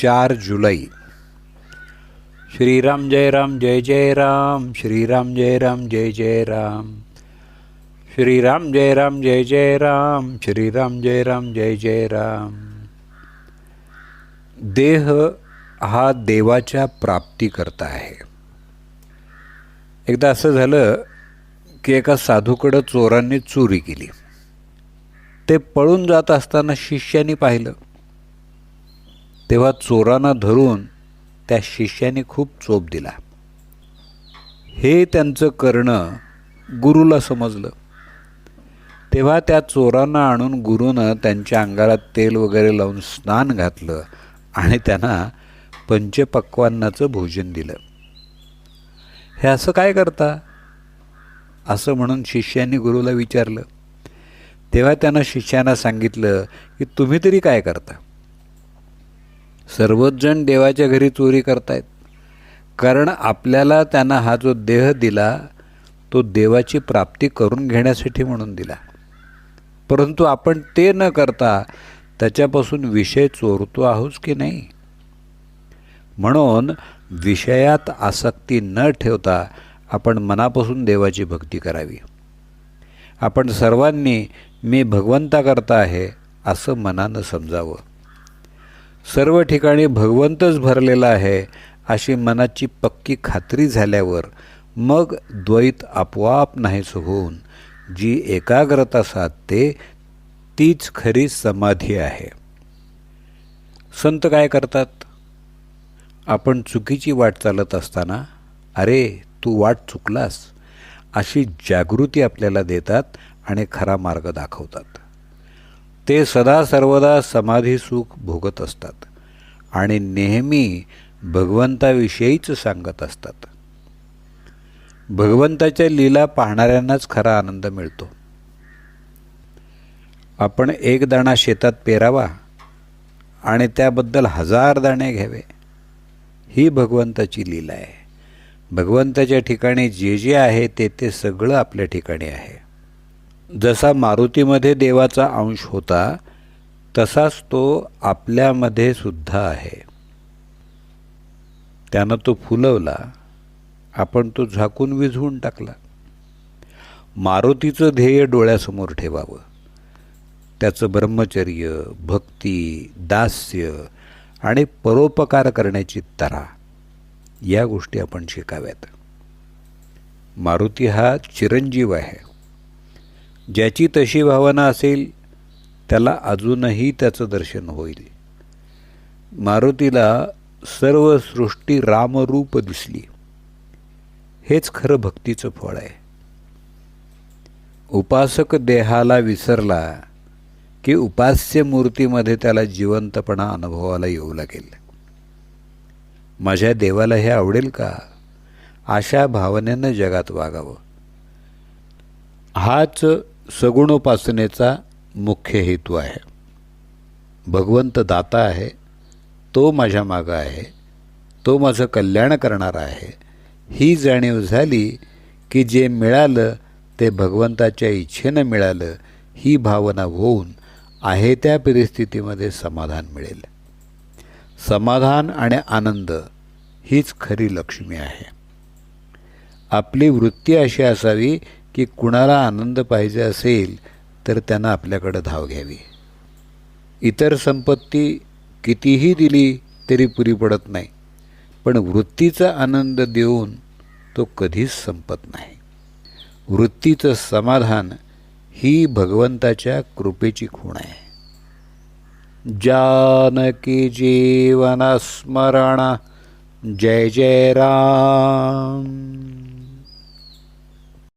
चार जुलै. श्रीराम जय राम जय जय राम. श्रीराम जय राम जय जय राम. श्रीराम जय राम जय जय राम. श्रीराम जय राम जय जय राम. देह हा देवाच्या प्राप्तीकरता आहे. एकदा असं झालं की एका साधूकडं चोरांनी चोरी केली. ते पळून जात असताना शिष्याने पाहिलं. तेव्हा चोरांना धरून त्या शिष्याने खूप चोप दिला. हे त्यांचं करणं गुरुला समजलं. तेव्हा त्या चोरांना आणून गुरुनं त्यांच्या अंगाला तेल वगैरे लावून स्नान घातलं आणि त्यांना पंचपक्वांनाचं भोजन दिलं. हे असं काय करता? असं म्हणून शिष्यांनी गुरुला विचारलं. तेव्हा त्यानं शिष्यांना सांगितलं की तुम्ही तरी काय करता? सर्वच जण देवाच्या घरी चोरी करतायत. कारण आपल्याला त्यांना हा जो देह दिला तो देवाची प्राप्ती करून घेण्यासाठी म्हणून दिला. परंतु आपण ते न करता त्याच्यापासून विषय चोरतो आहोत की नाही? म्हणून विषयात आसक्ती न ठेवता आपण मनापासून देवाची भक्ती करावी. आपण सर्वांनी मी भगवंताकरता आहे असं मनानं समजावं. सर्व ठिकाणी भगवंतच भरलेला आहे अशी मनाची पक्की खात्री झाल्यावर मग द्वैत आपोआप नाहीच होऊन जी एकाग्रता साधते तीच खरी समाधी आहे. संत काय करतात? आपण चुकीची वाट चालत असताना अरे तू वाट चुकलास अशी जागृती आपल्याला देतात आणि खरा मार्ग दाखवतात. ते सदा सर्वदा समाधी सुख भोगत असतात आणि नेहमी भगवंताविषयीच सांगत असतात. भगवंताच्या लीला पाहणाऱ्यांनाच खरा आनंद मिळतो. आपण एक दाणा शेतात पेरावा आणि त्याबद्दल हजार दाणे घ्यावे ही भगवंताची लीला आहे. भगवंताच्या ठिकाणी जे जे आहे ते ते सगळं आपल्या ठिकाणी आहे. जसा मारुतीमध्ये देवाचा अंश होता तसाच तो आपल्यामध्ये सुद्धा आहे. त्यानं तो फुलवला आपण तो झाकून विझवून टाकला. मारुतीचं ध्येय डोळ्यासमोर ठेवावं. त्याचं ब्रह्मचर्य भक्ती दास्य आणि परोपकार करण्याची तरा या गोष्टी आपण शिकाव्यात. मारुती हा चिरंजीव आहे. ज्याची तशी भावना असेल त्याला अजूनही त्याचं दर्शन होईल. मारुतीला सर्व सृष्टी रामरूप दिसली. हेच खरं भक्तीचं फळ आहे. उपासक देहाला विसरला की उपास्य मूर्तीमध्ये त्याला जिवंतपणा अनुभवाला येऊ लागेल. माझ्या देवाला हे आवडेल का? अशा भावनेनं जगात वागावं. हाच सगुणोपासनेचा मुख्य हेतू आहे. भगवंत दाता आहे तो माझ्या मागं आहे तो माझं कल्याण करणारा आहे. ही जाणीव झाली की जे मिळालं ते भगवंताच्या इच्छेनं मिळालं ही भावना होऊन आहे त्या परिस्थितीमध्ये समाधान मिळेल. समाधान आणि आनंद हीच खरी लक्ष्मी आहे. आपली वृत्ती अशी असावी की कुणाला आनंद पाहिजे असेल तर त्यांना आपल्याकडं धाव घ्यावी. इतर संपत्ती कितीही दिली तरी पुरी पडत नाही पण वृत्तीचा आनंद देऊन तो कधीच संपत नाही. वृत्तीचं समाधान ही भगवंताच्या कृपेची खूण आहे. जानकी जीवन स्मरण जय जय राम.